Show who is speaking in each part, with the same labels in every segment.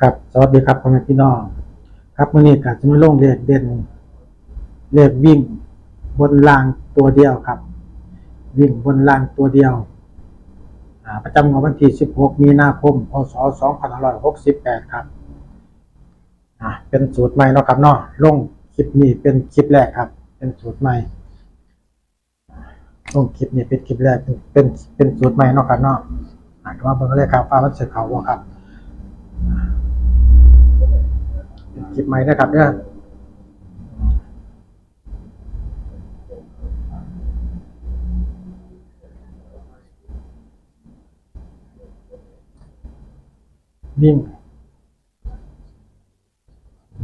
Speaker 1: ครับสวัสดีครับพ่อแม่พี่น้อง ครับมื่อนี้ก็จะมาลงเลขเด่นเลขวิ่งบนรางตัวเดียวครับ วิ่งบนรางตัวเดียวประจำงวดวันที่ 16 มีนาคม พศ 2568 ครับเป็นสูตรใหม่เนาะครับเนาะลงคลิปนี้เป็นคลิปแรกครับ เป็นสูตรใหม่ลงคลิปนี้เป็นคลิปแรกเป็นเป็นเป็นสูตรใหม่เนาะครับเนาะอ่าก็มาเบิ่งกันเลยครับฟ้ามันเสร็จเขาครับ เป็น คลิปใหม่นะครับเนี่ยวิ่ง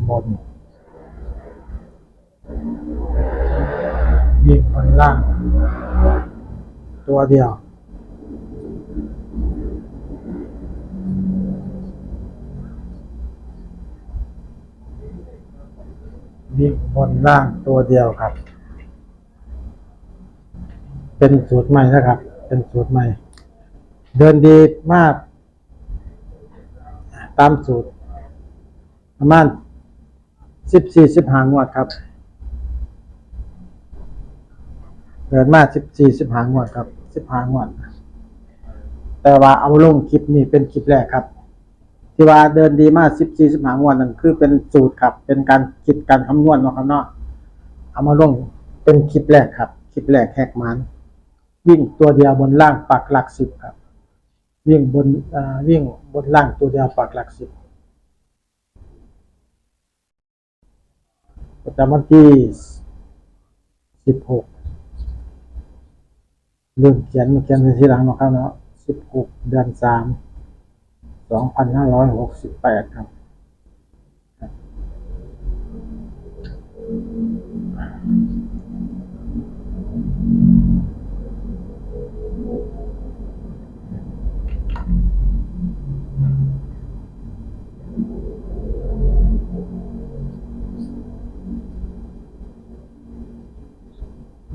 Speaker 1: บนวิ่งบนล่าง ตัวเดียว วิ่งบนล่างตัวเดียวครับ เป็นสูตรใหม่นะครับ เป็นสูตรใหม่ เดินดีมาก ตามสูตร ประมาณสิบสี่สิบห้างวดครับ เดินมาสิบสี่สิบห้างวดครับสิบห้างวดแต่ว่าเอาลงคลิปนี้เป็นคลิปแรกครับ ที่ว่าเดินดีมากสิบสี่สิบห้างวดนั่นคือเป็นสูตรครับ เป็นการคิดการคำนวณเนาะครับเนาะเอามาลงเป็นคลิปแรกครับ คลิปแรกแหกมันวิ่งตัวเดียวบนล่างปักหลักสิบครับ วิ่งบนวิ่งบนล่างตัวเดียวปักหลักสิบประจำวันที่สิบหกเรื่องเขียนมาเขียนในทีหลังเนาะครับเนาะสิบหกเดือนสาม สองพันห้าร้อยหกสิบแปดครับ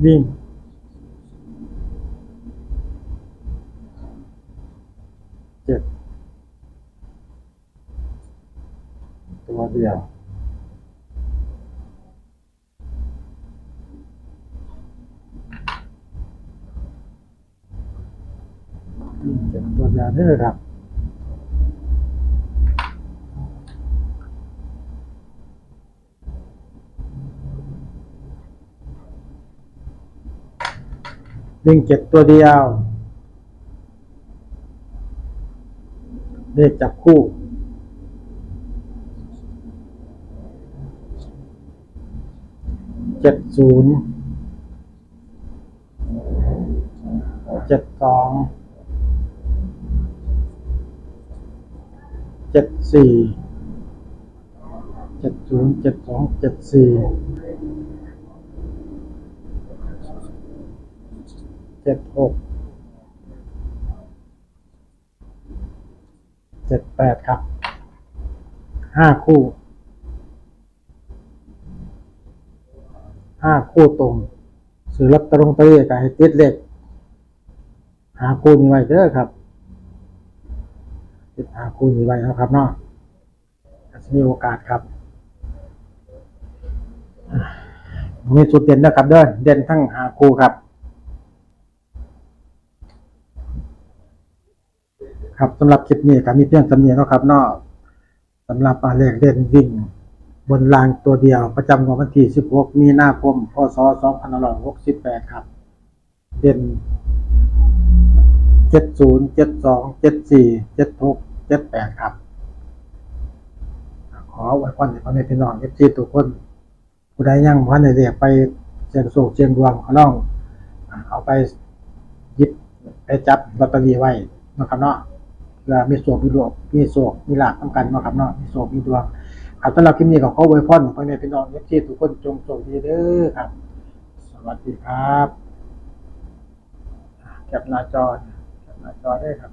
Speaker 1: วิ่ง เจ็ด ตัวเดียวเจ็ดตัวเดียวเด้อครับวิ่งเจ็ดตัวเดียวเลขจับคู่ เจ็ดศูนย์เจ็ดสองเจ็ดสี่เจ็ดศูนย์เจ็ดสองเจ็ดสี่เจ็ดหกเจ็ดแปดครับห้าคู่ ห้าคู่ตรงซื้อลอตเตอรี่ไปกับให้ติดเลขหาคู่นี้ไว้เด้อครับติดหาคู่นี้ไว้นะครับเนาะจะมีโอกาสครับมีสุดเด่นนะครับเด้อเด่นทั้งหาคู่ครับ ครับสำหรับคลิปนี้ก็มีเพียงสำเนียนะครับเนาะสำหรับอาเลขเด่นวิ่ง บนรางตัวเดียวประจำวันที่ 16 มีนาคม พศ 2568 ครับ เด่น 70 72 74 76 78 ครับ ขอไว้พรให้พ่อแม่พี่น้อง FC ทุกคน ผู้ใดยังพันในเรียกไปเชียงโศกเชียงดวงขอน้อง เอาไปหยิบไปจับลอตเตอรี่ไว้นาะครับเนาะเพื่อมีโศกมีดวงมีโศกมีหลากต้องกันนาะครับเนาะมีโศกมีดวง ครับสำหรับคลิปนี้ก็ขออวยพรพ่อแม่พี่น้องเอฟซีทุกคนจงโชคดีเด้อครับ สวัสดีครับแคปหน้าจอแคปหน้าจอได้ครับ